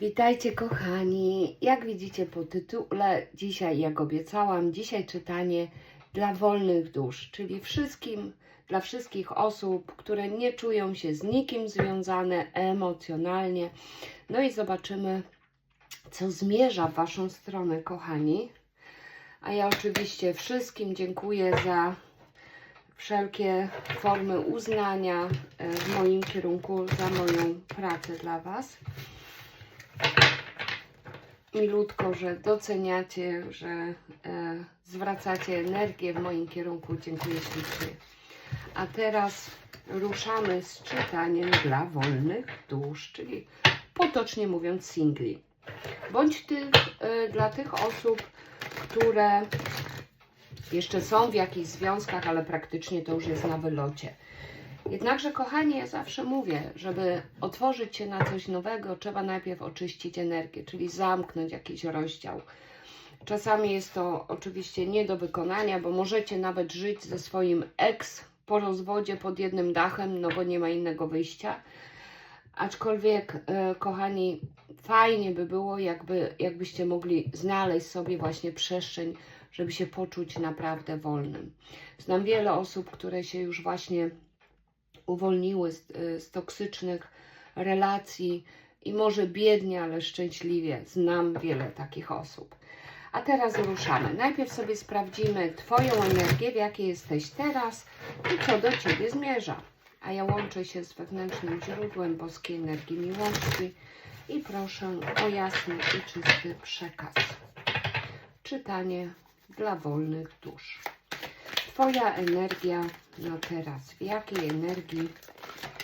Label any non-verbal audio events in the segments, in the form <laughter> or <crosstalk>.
Witajcie kochani. Jak widzicie po tytule, dzisiaj jak obiecałam, dzisiaj czytanie dla wolnych dusz, czyli wszystkim, dla wszystkich osób, które nie czują się z nikim związane emocjonalnie. No i zobaczymy, co zmierza w Waszą stronę, kochani. A ja oczywiście wszystkim dziękuję za wszelkie formy uznania e, w moim kierunku, za moją pracę dla Was milutko, że doceniacie, że e, zwracacie energię w moim kierunku. Dziękuję ślicznie. A teraz ruszamy z czytaniem dla wolnych dusz, czyli potocznie mówiąc singli. Bądź tych, e, dla tych osób, które jeszcze są w jakichś związkach, ale praktycznie to już jest na wylocie. Jednakże, kochani, ja zawsze mówię, żeby otworzyć się na coś nowego, trzeba najpierw oczyścić energię, czyli zamknąć jakiś rozdział. Czasami jest to oczywiście nie do wykonania, bo możecie nawet żyć ze swoim ex po rozwodzie pod jednym dachem, no bo nie ma innego wyjścia. Aczkolwiek, e, kochani, fajnie by było, jakby, jakbyście mogli znaleźć sobie właśnie przestrzeń, żeby się poczuć naprawdę wolnym. Znam wiele osób, które się już właśnie uwolniły z, y, z toksycznych relacji i może biednie, ale szczęśliwie. Znam wiele takich osób. A teraz ruszamy. Najpierw sobie sprawdzimy Twoją energię, w jakiej jesteś teraz i co do Ciebie zmierza. A ja łączę się z wewnętrznym źródłem boskiej energii miłości i proszę o jasny i czysty przekaz. Czytanie dla wolnych dusz. Twoja energia na teraz. W jakiej energii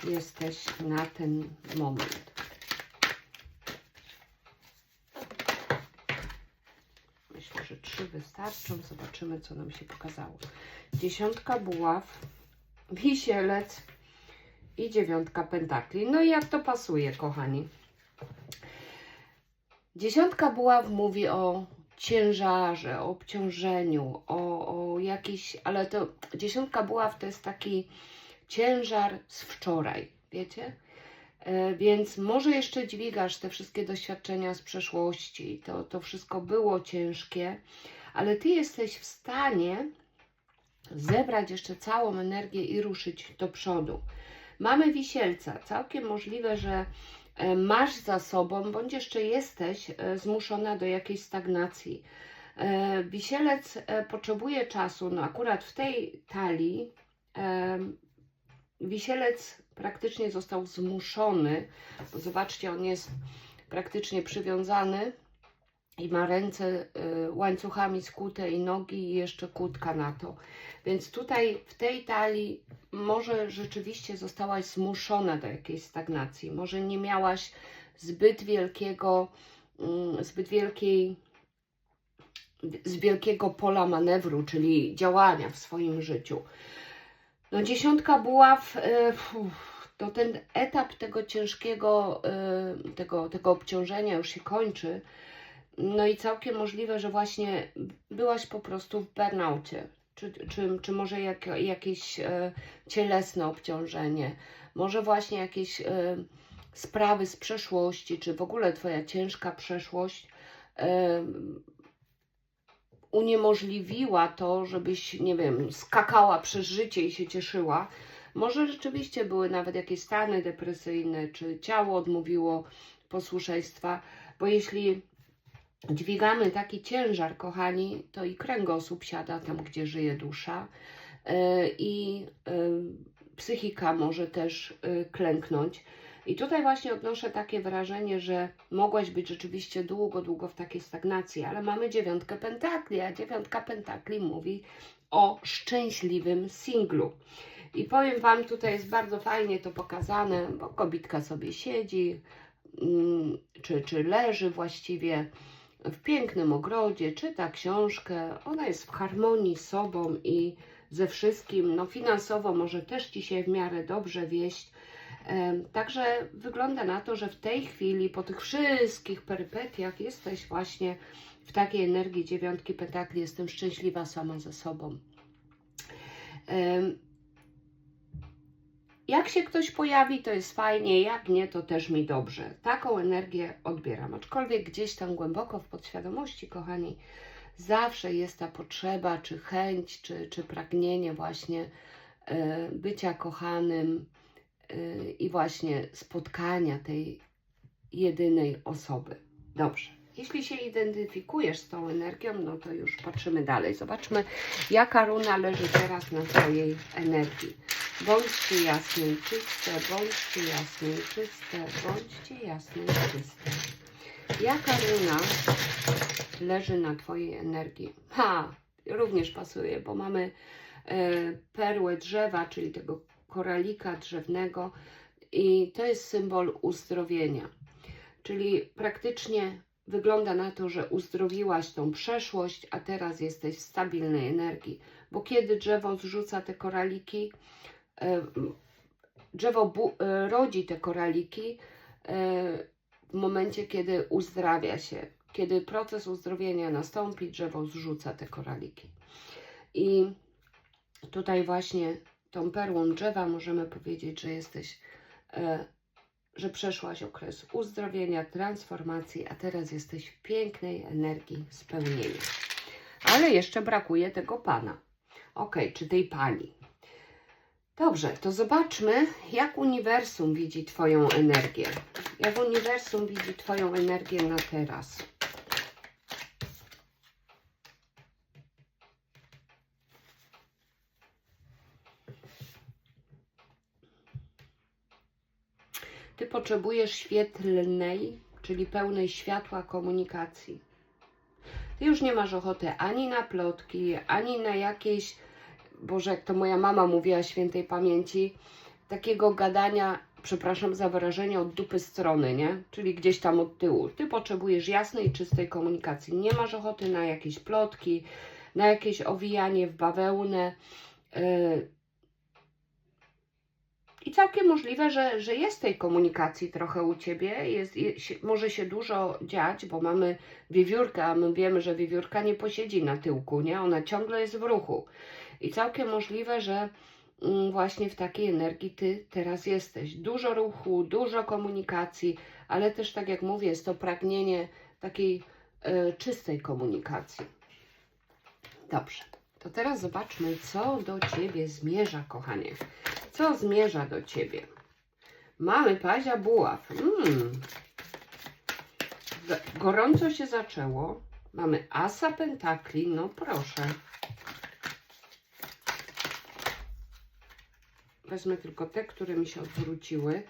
jesteś na ten moment? Myślę, że trzy wystarczą. Zobaczymy, co nam się pokazało. Dziesiątka buław, wisielec i dziewiątka pentakli. No i jak to pasuje, kochani? Dziesiątka buław mówi o ciężarze, o obciążeniu, o, o jakiś, ale to dziesiątka buław to jest taki ciężar z wczoraj, wiecie? E, więc może jeszcze dźwigasz te wszystkie doświadczenia z przeszłości, to, to wszystko było ciężkie, ale ty jesteś w stanie zebrać jeszcze całą energię i ruszyć do przodu. Mamy wisielca, całkiem możliwe, że masz za sobą, bądź jeszcze jesteś e, zmuszona do jakiejś stagnacji. E, wisielec potrzebuje czasu, no akurat w tej talii wisielec praktycznie został zmuszony, zobaczcie, on jest praktycznie przywiązany i ma ręce łańcuchami skute i nogi i jeszcze kutka na to. Więc tutaj w tej talii może rzeczywiście zostałaś zmuszona do jakiejś stagnacji, może nie miałaś zbyt wielkiego, mm, zbyt wielkiej, z wielkiego pola manewru, czyli działania w swoim życiu. No dziesiątka buław, e, to ten etap tego ciężkiego, e, tego, tego obciążenia już się kończy. No i całkiem możliwe, że właśnie byłaś po prostu w burnaucie, czy, czy, czy może jak, jakieś e, cielesne obciążenie, może właśnie jakieś e, sprawy z przeszłości, czy w ogóle Twoja ciężka przeszłość e, uniemożliwiła to, żebyś, nie wiem, skakała przez życie i się cieszyła. Może rzeczywiście były nawet jakieś stany depresyjne, czy ciało odmówiło posłuszeństwa, bo jeśli dźwigamy taki ciężar, kochani, to i kręgosłup siada tam, gdzie żyje dusza e, i e, psychika może też e, klęknąć. I tutaj właśnie odnoszę takie wrażenie, że mogłaś być rzeczywiście długo, długo w takiej stagnacji, ale mamy dziewiątkę pentakli, a dziewiątka pentakli mówi o szczęśliwym singlu. I powiem Wam, tutaj jest bardzo fajnie to pokazane, bo kobitka sobie siedzi, mm, czy, czy leży właściwie, w pięknym ogrodzie, czyta książkę, ona jest w harmonii z sobą i ze wszystkim, no finansowo może też Ci się w miarę dobrze wieść. Także wygląda na to, że w tej chwili, po tych wszystkich perypetiach, jesteś właśnie w takiej energii dziewiątki petakli. Jestem szczęśliwa sama ze sobą. Jak się ktoś pojawi, to jest fajnie, jak nie, to też mi dobrze. Taką energię odbieram. Aczkolwiek gdzieś tam głęboko w podświadomości, kochani, zawsze jest ta potrzeba, czy chęć, czy, czy pragnienie właśnie e, bycia kochanym e, i właśnie spotkania tej jedynej osoby. Dobrze. Jeśli się identyfikujesz z tą energią, no to już patrzymy dalej. Zobaczmy, jaka runa leży teraz na Twojej energii. Bądźcie jasne i czyste, bądźcie jasne i czyste, bądźcie jasne i czyste. Jaka runa leży na Twojej energii? Ha, również pasuje, bo mamy e, perłę drzewa, czyli tego koralika drzewnego i to jest symbol uzdrowienia. Czyli praktycznie wygląda na to, że uzdrowiłaś tą przeszłość, a teraz jesteś w stabilnej energii. Bo kiedy drzewo zrzuca te koraliki, drzewo bu- e, rodzi te koraliki e, w momencie, kiedy uzdrawia się. Kiedy proces uzdrowienia nastąpi, drzewo zrzuca te koraliki. I tutaj właśnie tą perłą drzewa możemy powiedzieć, że jesteś, e, że przeszłaś okres uzdrowienia, transformacji, a teraz jesteś w pięknej energii spełnienia. Ale jeszcze brakuje tego pana. Ok, czy tej pani. Dobrze, to zobaczmy, jak uniwersum widzi Twoją energię. Jak uniwersum widzi Twoją energię na teraz. Ty potrzebujesz świetlnej, czyli pełnej światła komunikacji. Ty już nie masz ochoty ani na plotki, ani na jakieś, Boże, jak to moja mama mówiła świętej pamięci, takiego gadania, przepraszam za wyrażenie, od dupy strony, nie? Czyli gdzieś tam od tyłu. Ty potrzebujesz jasnej, czystej komunikacji. Nie masz ochoty na jakieś plotki, na jakieś owijanie w bawełnę. Yy, i całkiem możliwe, że, że jest tej komunikacji trochę u Ciebie, jest, je, się, może się dużo dziać, bo mamy wiewiórkę, a my wiemy, że wiewiórka nie posiedzi na tyłku, nie? Ona ciągle jest w ruchu. I całkiem możliwe, że mm, właśnie w takiej energii Ty teraz jesteś. Dużo ruchu, dużo komunikacji, ale też tak jak mówię, jest to pragnienie takiej e, czystej komunikacji. Dobrze. To teraz zobaczmy, co do Ciebie zmierza, kochanie. Co zmierza do Ciebie? Mamy pazia buław. Mm. Gorąco się zaczęło. Mamy asa pentakli. No proszę. Wezmę tylko te, które mi się odwróciły.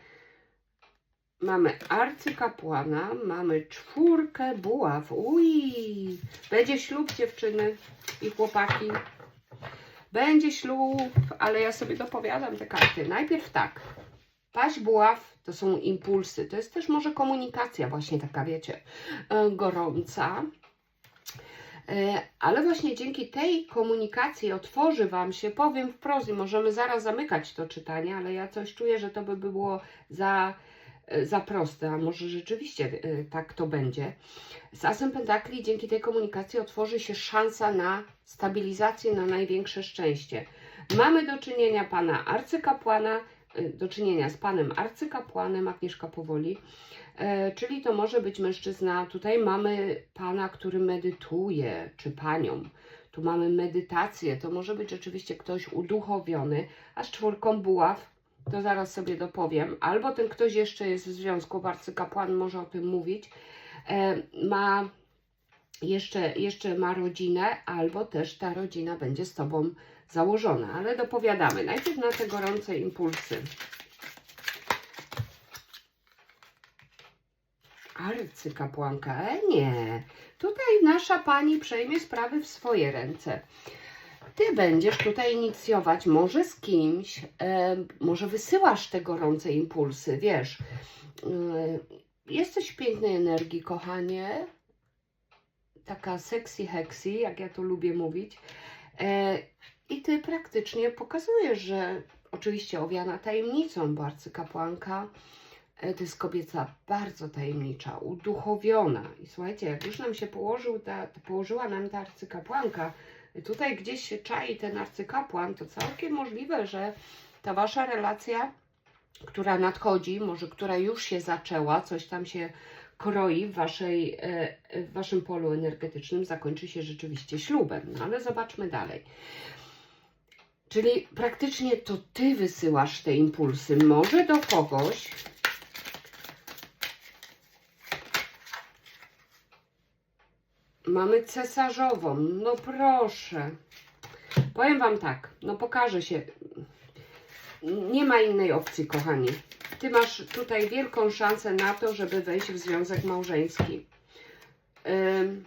Mamy arcykapłana, mamy czwórkę buław. Uj, będzie ślub dziewczyny i chłopaki. Będzie ślub, ale ja sobie dopowiadam te karty. Najpierw tak. Paść buław to są impulsy. To jest też może komunikacja właśnie taka, wiecie, e, gorąca. E, Ale właśnie dzięki tej komunikacji otworzy Wam się, powiem wprost i możemy zaraz zamykać to czytanie, ale ja coś czuję, że to by było za, e, za proste, a może rzeczywiście e, tak to będzie. Z Asem Pentakli dzięki tej komunikacji otworzy się szansa na stabilizację, na największe szczęście. Mamy do czynienia pana arcykapłana, do czynienia z panem arcykapłanem Agnieszka Powoli, e, czyli to może być mężczyzna. Tutaj mamy pana, który medytuje, czy panią. Tu mamy medytację, to może być rzeczywiście ktoś uduchowiony, a z czwórką buław, to zaraz sobie dopowiem, albo ten ktoś jeszcze jest w związku, arcykapłan może o tym mówić, e, ma jeszcze, jeszcze ma rodzinę, albo też ta rodzina będzie z Tobą założona. Ale dopowiadamy. Najpierw na te gorące impulsy. Arcykapłanka, e nie. Tutaj nasza pani przejmie sprawy w swoje ręce. Ty będziesz tutaj inicjować, może z kimś, e, może wysyłasz te gorące impulsy, wiesz. E, jesteś w pięknej energii, kochanie taka sexy heksy, jak ja to lubię mówić. E, I ty praktycznie pokazujesz, że oczywiście owiana tajemnicą, bo arcykapłanka e, to jest kobieca bardzo tajemnicza, uduchowiona. I słuchajcie, jak już nam się położył ta, położyła nam ta arcykapłanka, tutaj gdzieś się czai ten arcykapłan, to całkiem możliwe, że ta wasza relacja która nadchodzi, może która już się zaczęła, coś tam się kroi w, waszej, e, w waszym polu energetycznym, zakończy się rzeczywiście ślubem. No ale zobaczmy dalej. Czyli praktycznie to ty wysyłasz te impulsy, może do kogoś. Mamy cesarzową, no proszę. Powiem Wam tak, no pokaże się. Nie ma innej opcji, kochani. Ty masz tutaj wielką szansę na to, żeby wejść w związek małżeński. Ym,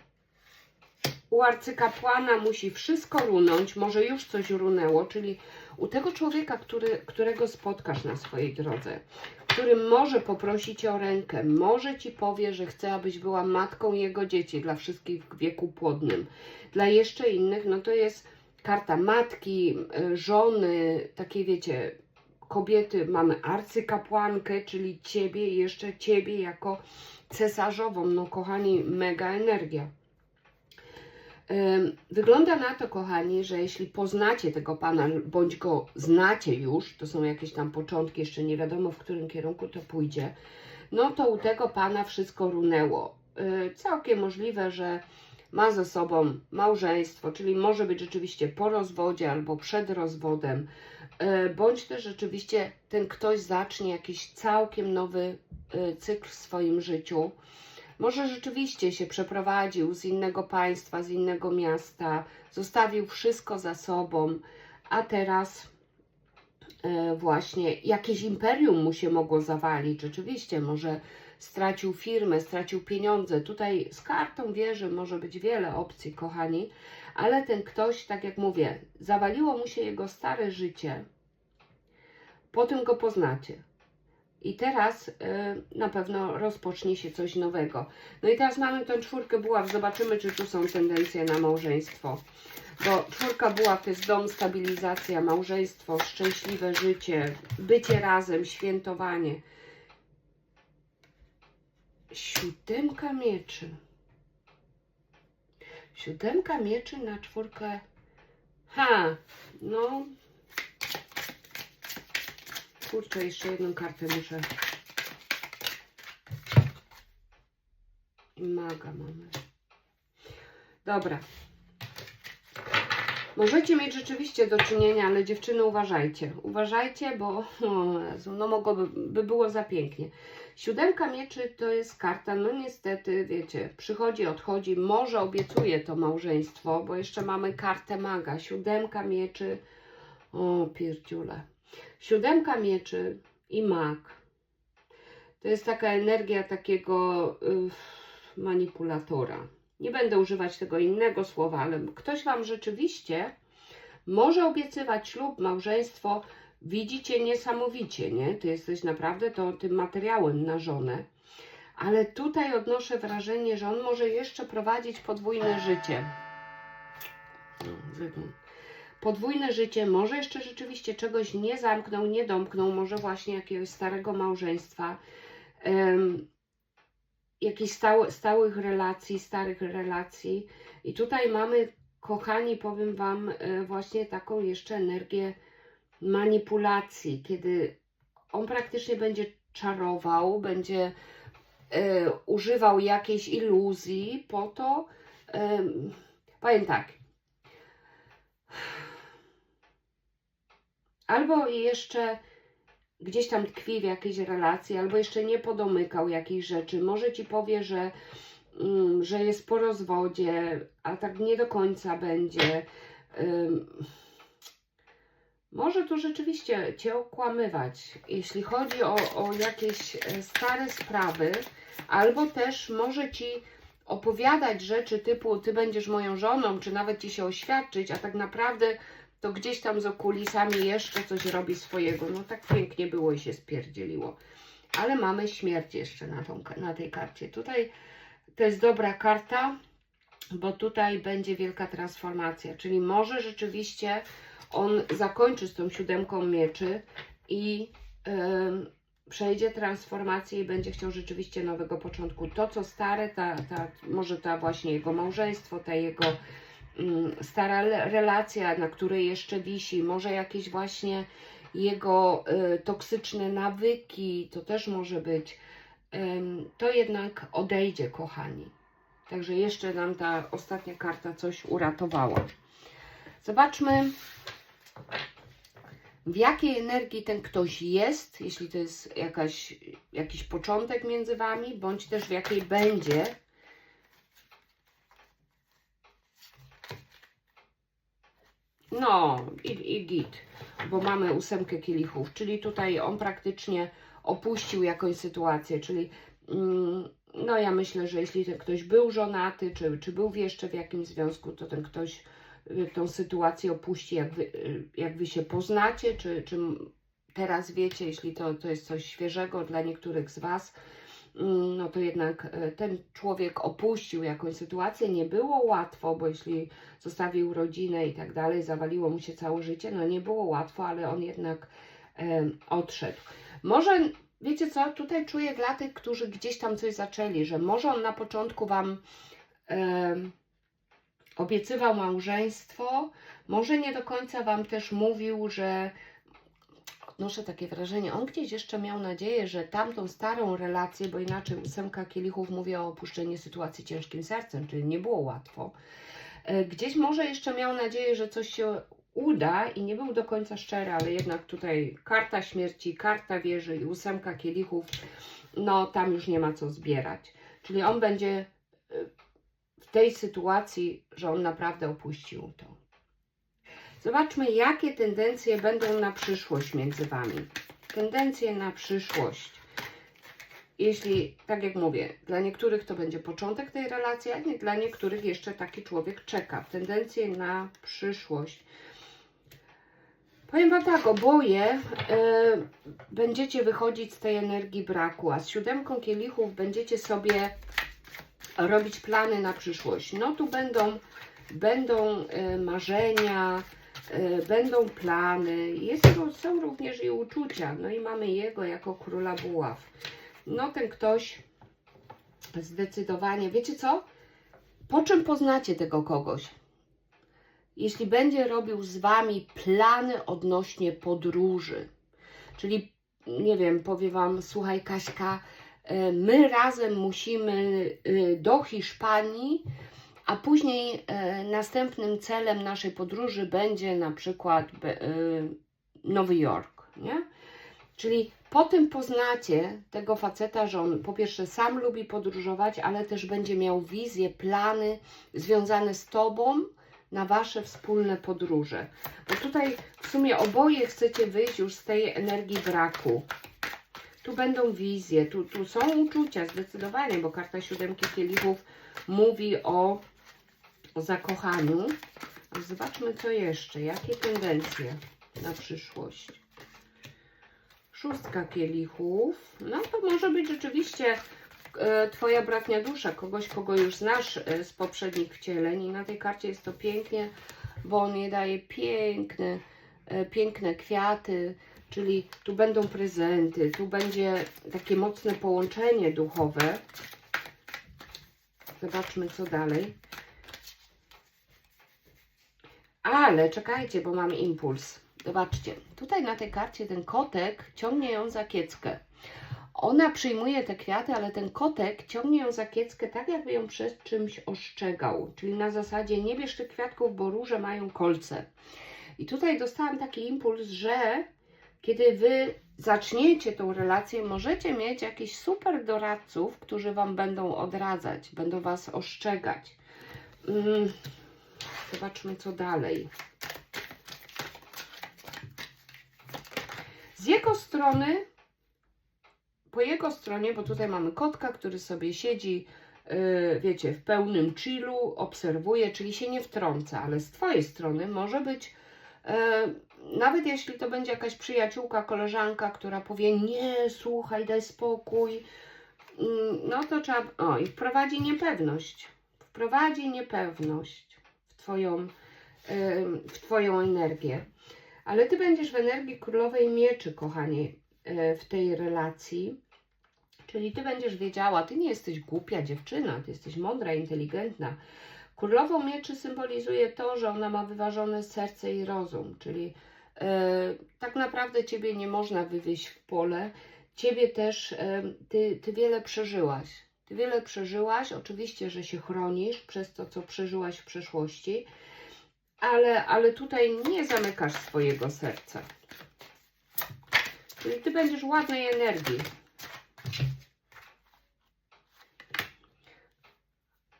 u arcykapłana musi wszystko runąć, może już coś runęło, czyli u tego człowieka, który, którego spotkasz na swojej drodze, który może poprosić o rękę, może ci powie, że chce, abyś była matką jego dzieci, dla wszystkich w wieku płodnym. Dla jeszcze innych, no to jest karta matki, y, żony, takiej wiecie, kobiety. Mamy arcykapłankę, czyli ciebie, jeszcze ciebie jako cesarzową. No kochani, mega energia. Wygląda na to, kochani, że jeśli poznacie tego pana, bądź go znacie już, to są jakieś tam początki, jeszcze nie wiadomo w którym kierunku to pójdzie, no to u tego pana wszystko runęło. Całkiem możliwe, że ma ze sobą małżeństwo, czyli może być rzeczywiście po rozwodzie albo przed rozwodem, bądź też rzeczywiście ten ktoś zacznie jakiś całkiem nowy yy, cykl w swoim życiu. Może rzeczywiście się przeprowadził z innego państwa, z innego miasta, zostawił wszystko za sobą, a teraz e, właśnie jakieś imperium mu się mogło zawalić. Rzeczywiście, może stracił firmę, stracił pieniądze. Tutaj z kartą wieży może być wiele opcji, kochani, ale ten ktoś, tak jak mówię, zawaliło mu się jego stare życie. Potem go poznacie. I teraz y, na pewno rozpocznie się coś nowego. No i teraz mamy tą czwórkę buław. Zobaczymy, czy tu są tendencje na małżeństwo. Bo czwórka buław to jest dom, stabilizacja, małżeństwo, szczęśliwe życie, bycie razem, świętowanie. Siódemka mieczy. Siódemka mieczy na czwórkę. Ha, no Kurczę, jeszcze jedną kartę muszę. Maga mamy. Dobra. Możecie mieć rzeczywiście do czynienia, ale dziewczyny uważajcie. Uważajcie, bo no mogłoby by było za pięknie. Siódemka mieczy to jest karta, no niestety, wiecie, przychodzi, odchodzi, może obiecuje to małżeństwo, bo jeszcze mamy kartę maga. Siódemka mieczy, o pierdziule. Siódemka mieczy i mag. To jest taka energia takiego y, manipulatora. Nie będę używać tego innego słowa, ale ktoś Wam rzeczywiście może obiecywać ślub, małżeństwo. Widzicie niesamowicie, nie? Ty jesteś naprawdę to, tym materiałem na żonę. Ale tutaj odnoszę wrażenie, że on może jeszcze prowadzić podwójne życie. No, podwójne życie, może jeszcze rzeczywiście czegoś nie zamknął, nie domknął, może właśnie jakiegoś starego małżeństwa, um, jakichś stał, stałych relacji, starych relacji. I tutaj mamy, kochani, powiem Wam, e, właśnie taką jeszcze energię manipulacji, kiedy on praktycznie będzie czarował, będzie e, używał jakiejś iluzji po to, powiem tak, albo jeszcze gdzieś tam tkwi w jakiejś relacji, albo jeszcze nie podomykał jakiejś rzeczy. Może ci powie, że, mm, że jest po rozwodzie, a tak nie do końca będzie. Może tu rzeczywiście cię okłamywać, jeśli chodzi o, o jakieś e, stare sprawy, albo też może ci opowiadać rzeczy typu ty będziesz moją żoną, czy nawet ci się oświadczyć, a tak naprawdę to gdzieś tam za kulisami jeszcze coś robi swojego. No tak pięknie było i się spierdzieliło. Ale mamy śmierć jeszcze na, tą, na tej karcie. Tutaj to jest dobra karta, bo tutaj będzie wielka transformacja. Czyli może rzeczywiście on zakończy z tą siódemką mieczy i yy, przejdzie transformację i będzie chciał rzeczywiście nowego początku. To, co stare, ta, ta, może ta właśnie jego małżeństwo, ta jego stara relacja, na której jeszcze wisi, może jakieś właśnie jego y, toksyczne nawyki, to też może być, to jednak odejdzie, kochani. Także jeszcze nam ta ostatnia karta coś uratowała. Zobaczmy, w jakiej energii ten ktoś jest, jeśli to jest jakaś, jakiś początek między Wami, bądź też w jakiej będzie. No, i, i git, bo mamy ósemkę kielichów, czyli tutaj on praktycznie opuścił jakąś sytuację, czyli mm, no ja myślę, że jeśli ten ktoś był żonaty, czy, czy był jeszcze w jakimś związku, to ten ktoś y, tą sytuację opuści, jak wy, y, jak wy się poznacie, czy, czy teraz wiecie, jeśli to, to jest coś świeżego dla niektórych z Was, no to jednak y, ten człowiek opuścił jakąś sytuację, nie było łatwo, bo jeśli zostawił rodzinę i tak dalej, zawaliło mu się całe życie, no nie było łatwo, ale on jednak odszedł. Może wiecie co, tutaj czuję dla tych, którzy gdzieś tam coś zaczęli, że może on na początku Wam obiecywał małżeństwo, może nie do końca Wam też mówił, że odnoszę takie wrażenie, on gdzieś jeszcze miał nadzieję, że tamtą starą relację, bo inaczej ósemka kielichów mówi o opuszczeniu sytuacji ciężkim sercem, czyli nie było łatwo. E, Gdzieś może jeszcze miał nadzieję, że coś się uda i nie był do końca szczery, ale jednak tutaj karta śmierci, karta wieży i ósemka kielichów, no tam już nie ma co zbierać. Czyli on będzie y, w tej sytuacji, że on naprawdę opuścił to. Zobaczmy, jakie tendencje będą na przyszłość między Wami. Tendencje na przyszłość. Jeśli, tak jak mówię, dla niektórych to będzie początek tej relacji, a nie dla niektórych jeszcze taki człowiek czeka. Tendencje na przyszłość. Powiem Wam tak, oboje e, będziecie wychodzić z tej energii braku, a z siódemką kielichów będziecie sobie robić plany na przyszłość. No tu będą, będą e, marzenia, będą plany, jest, to są również i uczucia. No i mamy jego jako króla buław. No ten ktoś zdecydowanie, wiecie co? Po czym poznacie tego kogoś? jeśli będzie robił z Wami plany odnośnie podróży, czyli nie wiem, powie Wam, słuchaj Kaśka, e, my razem musimy e, do Hiszpanii, a później e, następnym celem naszej podróży będzie na przykład e, Nowy Jork, nie? Czyli po tym poznacie tego faceta, że on po pierwsze sam lubi podróżować, ale też będzie miał wizje, plany związane z Tobą, na Wasze wspólne podróże. Bo tutaj w sumie oboje chcecie wyjść już z tej energii braku. Tu będą wizje, tu, tu są uczucia zdecydowanie, bo karta siódemki kielichów mówi o zakochaniu. Zobaczmy co jeszcze, jakie tendencje na przyszłość. Szóstka kielichów, no to może być rzeczywiście e, Twoja bratnia dusza, kogoś, kogo już znasz e, z poprzednich wcieleń i na tej karcie jest to pięknie, bo on je daje piękne, e, piękne kwiaty, czyli tu będą prezenty, tu będzie takie mocne połączenie duchowe. Zobaczmy co dalej. Ale czekajcie, bo mam impuls. Zobaczcie, tutaj na tej karcie ten kotek ciągnie ją za kieckę. Ona przyjmuje te kwiaty, ale ten kotek ciągnie ją za kieckę tak, jakby ją przed czymś ostrzegał. Czyli na zasadzie nie bierz tych kwiatków, bo róże mają kolce. I tutaj dostałam taki impuls, że kiedy wy zaczniecie tą relację, możecie mieć jakichś super doradców, którzy wam będą odradzać, będą was ostrzegać. Mm, zobaczmy, co dalej. Z jego strony po jego stronie, bo tutaj mamy kotka, który sobie siedzi, yy, wiecie, w pełnym chillu, obserwuje, czyli się nie wtrąca, ale z Twojej strony może być, yy, nawet jeśli to będzie jakaś przyjaciółka, koleżanka, która powie, nie, słuchaj, daj spokój, yy, no to trzeba, o, i wprowadzi niepewność, wprowadzi niepewność Twoją, w twoją energię. Ale Ty będziesz w energii królowej mieczy, kochanie, e, w tej relacji. Czyli Ty będziesz wiedziała, Ty nie jesteś głupia dziewczyna, Ty jesteś mądra, inteligentna. Królową mieczy symbolizuje to, że ona ma wyważone serce i rozum, czyli E, tak naprawdę ciebie nie można wywieźć w pole. Ciebie też, ty, ty wiele przeżyłaś. Ty wiele przeżyłaś, oczywiście, że się chronisz przez to, co przeżyłaś w przeszłości, ale, ale tutaj nie zamykasz swojego serca. Czyli ty będziesz ładnej energii.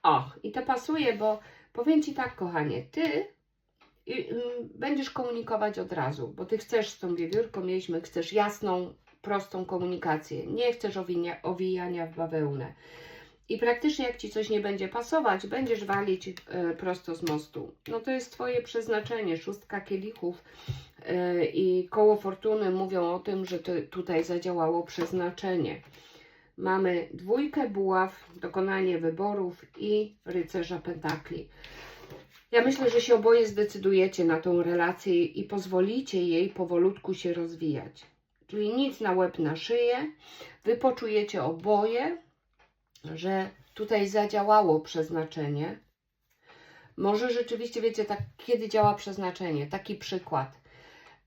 O, i to pasuje, bo powiem Ci tak, kochanie, Ty ym, będziesz komunikować od razu, bo Ty chcesz z tą wiewiórką, mieliśmy, chcesz jasną, prostą komunikację. Nie chcesz owinia, owijania w bawełnę. I praktycznie jak Ci coś nie będzie pasować, będziesz walić y, prosto z mostu. No to jest Twoje przeznaczenie, szóstka kielichów y, i koło fortuny mówią o tym, że tutaj zadziałało przeznaczenie. Mamy dwójkę buław, dokonanie wyborów i rycerza pentakli. Ja myślę, że się oboje zdecydujecie na tą relację i pozwolicie jej powolutku się rozwijać. Czyli nic na łeb, na szyję. Wy poczujecie oboje, że tutaj zadziałało przeznaczenie. Może rzeczywiście wiecie, tak, kiedy działa przeznaczenie. Taki przykład.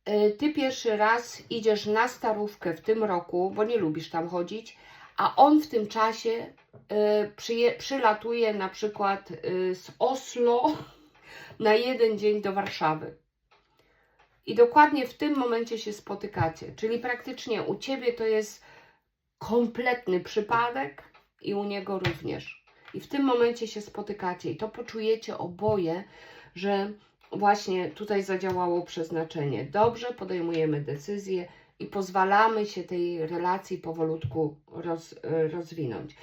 Y, Ty pierwszy raz idziesz na starówkę w tym roku, bo nie lubisz tam chodzić, a on w tym czasie y, przyje, przylatuje na przykład y, z Oslo na jeden dzień do Warszawy. I dokładnie w tym momencie się spotykacie. Czyli praktycznie u ciebie to jest kompletny przypadek i u niego również. I w tym momencie się spotykacie i to poczujecie oboje, że właśnie tutaj zadziałało przeznaczenie. Dobrze podejmujemy decyzję i pozwalamy się tej relacji powolutku roz, rozwinąć.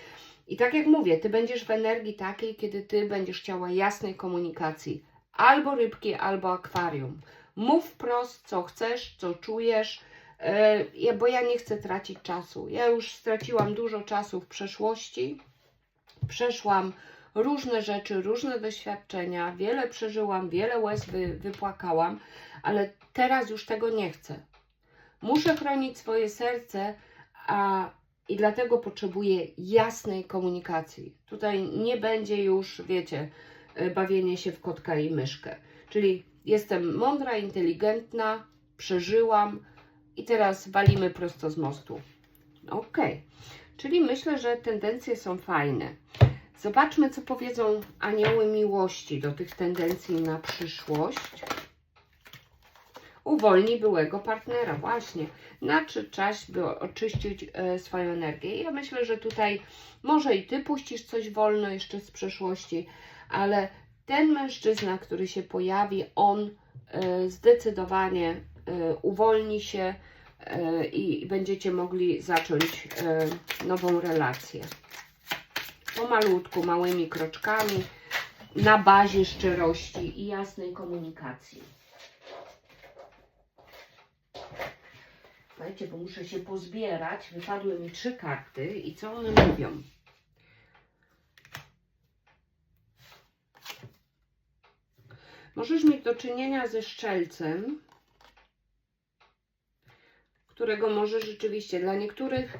I tak jak mówię, ty będziesz w energii takiej, kiedy ty będziesz chciała jasnej komunikacji. Albo rybki, albo akwarium. Mów wprost, co chcesz, co czujesz, e, bo ja nie chcę tracić czasu. Ja już straciłam dużo czasu w przeszłości. Przeszłam różne rzeczy, różne doświadczenia, wiele przeżyłam, wiele łez wy, wypłakałam, ale teraz już tego nie chcę. Muszę chronić swoje serce, a i dlatego potrzebuję jasnej komunikacji. Tutaj nie będzie już, wiecie, y, bawienie się w kotka i myszkę. Czyli jestem mądra, inteligentna, przeżyłam i teraz walimy prosto z mostu. Ok, czyli myślę, że tendencje są fajne. Zobaczmy, co powiedzą anioły miłości do tych tendencji na przyszłość. Uwolnij byłego partnera, właśnie. Nadszedł czas, by oczyścić e, swoją energię. Ja myślę, że tutaj może i ty puścisz coś wolno jeszcze z przeszłości, ale ten mężczyzna, który się pojawi, on e, zdecydowanie e, uwolni się e, i będziecie mogli zacząć nową relację. Pomalutku, małymi kroczkami, na bazie szczerości i jasnej komunikacji. Słuchajcie, bo muszę się pozbierać. Wypadły mi trzy karty i co one mówią? Możesz mieć do czynienia ze szczelcem, którego może rzeczywiście dla niektórych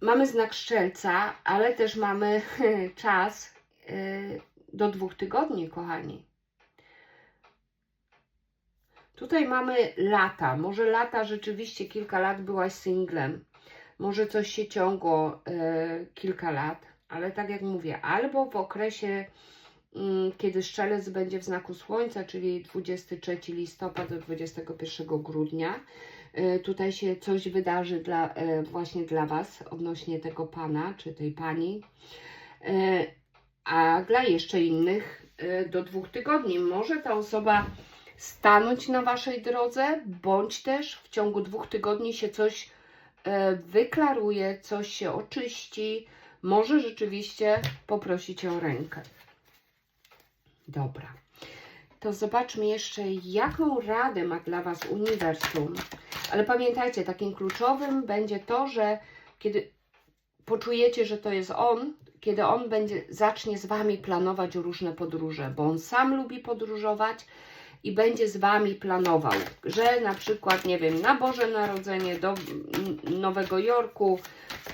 mamy znak szczelca, ale też mamy <laughs> czas y, do dwóch tygodni, kochani. Tutaj mamy lata. Może lata rzeczywiście kilka lat byłaś singlem. Może coś się ciągło e, kilka lat, ale tak jak mówię, albo w okresie, kiedy szczelec będzie w znaku słońca, czyli 23 listopada do 21 grudnia, e, tutaj się coś wydarzy dla, e, właśnie dla Was odnośnie tego pana czy tej pani. E, a dla jeszcze innych do dwóch tygodni. Może ta osoba stanąć na waszej drodze, bądź też w ciągu dwóch tygodni się coś wyklaruje, coś się oczyści, może rzeczywiście poprosić o rękę. Dobra. To zobaczmy jeszcze, jaką radę ma dla Was uniwersum. Ale pamiętajcie, takim kluczowym będzie to, że kiedy poczujecie, że to jest on, kiedy on będzie zacznie z Wami planować różne podróże, bo on sam lubi podróżować i będzie z Wami planował, że na przykład, nie wiem, na Boże Narodzenie do Nowego Jorku,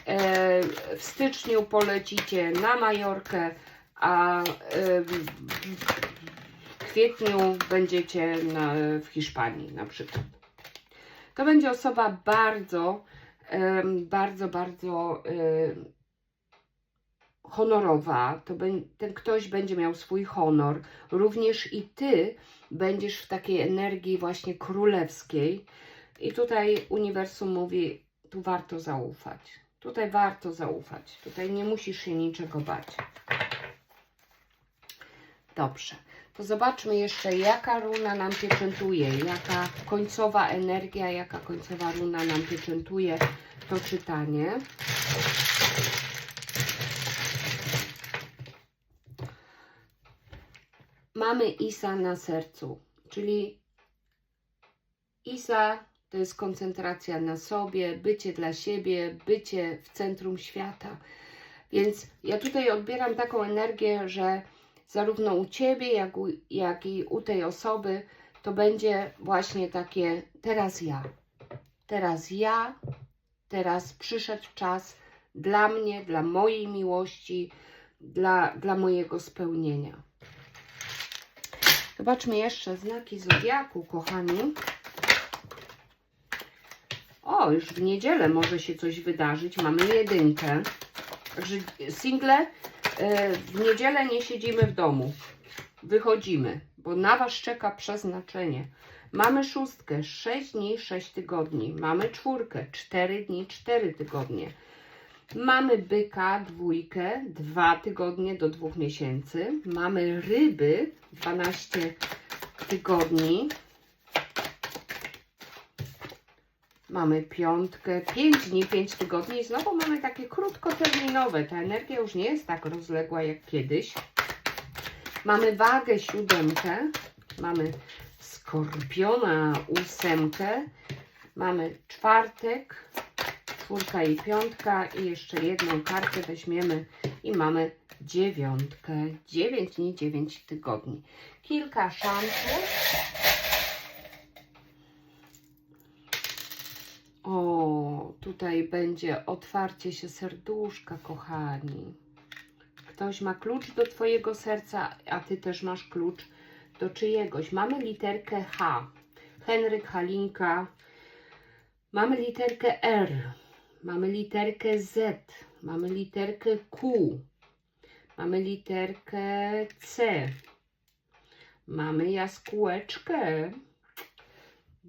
e, w styczniu polecicie na Majorkę, a kwietniu będziecie na, w Hiszpanii na przykład. To będzie osoba bardzo, bardzo, bardzo honorowa. To ten ktoś będzie miał swój honor. Również i ty będziesz w takiej energii właśnie królewskiej. I tutaj uniwersum mówi, tu warto zaufać. Tutaj warto zaufać. Tutaj nie musisz się niczego bać. Dobrze. To zobaczmy jeszcze, jaka runa nam pieczętuje, jaka końcowa energia, jaka końcowa runa nam pieczętuje to czytanie. Mamy Isa na sercu, czyli Isa to jest koncentracja na sobie, bycie dla siebie, bycie w centrum świata. Więc ja tutaj odbieram taką energię, że zarówno u Ciebie, jak, u, jak i u tej osoby to będzie właśnie takie teraz ja. Teraz ja, teraz przyszedł czas dla mnie, dla mojej miłości, dla, dla mojego spełnienia. Zobaczmy jeszcze znaki zodiaku, kochani. O, już w niedzielę może się coś wydarzyć. Mamy jedynkę. Także single, w niedzielę nie siedzimy w domu. Wychodzimy, bo na Was czeka przeznaczenie. Mamy szóstkę, 6 dni, 6 tygodni. Mamy czwórkę, 4 dni, 4 tygodnie. Mamy byka, dwójkę, 2 tygodnie do 2 miesięcy. Mamy ryby, 12 tygodni. Mamy piątkę, 5 dni, 5 tygodni i znowu mamy takie krótkoterminowe. Ta energia już nie jest tak rozległa jak kiedyś. Mamy wagę siódemkę, mamy skorpiona ósemkę, mamy czwartek, czwórka i piątka i jeszcze jedną kartę weźmiemy i mamy dziewiątkę. 9 dni, 9 tygodni. Kilka szansów. O, tutaj będzie otwarcie się serduszka, kochani. Ktoś ma klucz do Twojego serca, a Ty też masz klucz do czyjegoś. Mamy literkę H. Henryk, Halinka. Mamy literkę R. Mamy literkę Z. Mamy literkę Q. Mamy literkę C. Mamy jaskółeczkę.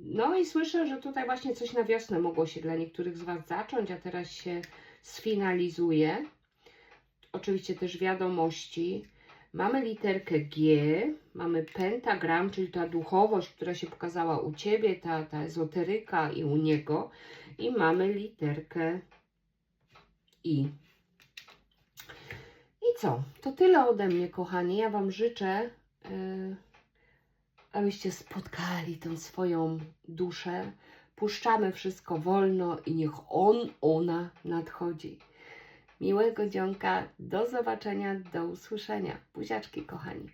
No i słyszę, że tutaj właśnie coś na wiosnę mogło się dla niektórych z Was zacząć, a teraz się sfinalizuje. Oczywiście też wiadomości. Mamy literkę G, mamy pentagram, czyli ta duchowość, która się pokazała u Ciebie, ta, ta ezoteryka i u niego. I mamy literkę I. I co? To tyle ode mnie, kochani. Ja Wam życzę, yy, abyście spotkali tą swoją duszę. Puszczamy wszystko wolno i niech on, ona nadchodzi. Miłego dzionka, do zobaczenia, do usłyszenia. Buziaczki, kochani.